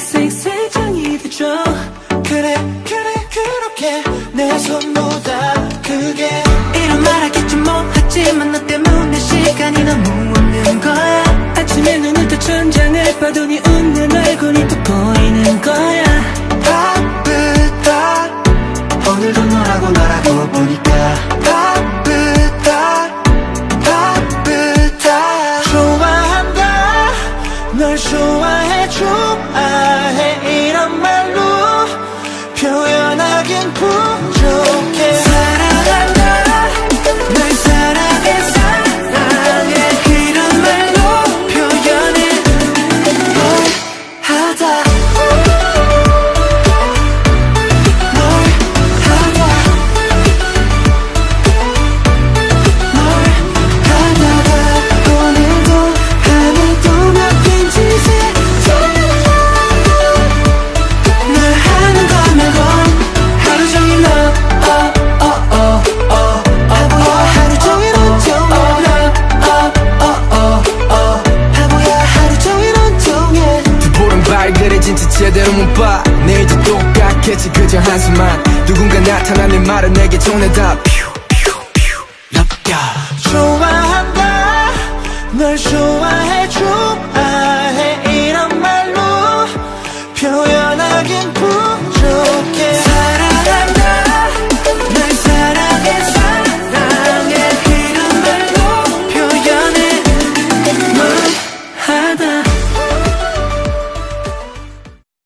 하늘색 세상이 되죠 그래 그래 그렇게 내 손보다 크게. 이런 말 하겠지 뭐. 하지만 너 때문에 시간이 너무 없는 거야. 아침에 눈을 떠 천장을 봐더니 웃는 얼굴이 또 보이는 거야. 바쁘다. 오늘도 너라고 너라고 보니까 널 좋아해 좋아해. 이런 말로 제대로 못 봐. 내일도 똑같겠지 그저 한숨만. 누군가 나타나는 말은 내게 전해다. 퓨퓨퓨 럽야. 좋아한다. 널 좋아해줘. 아.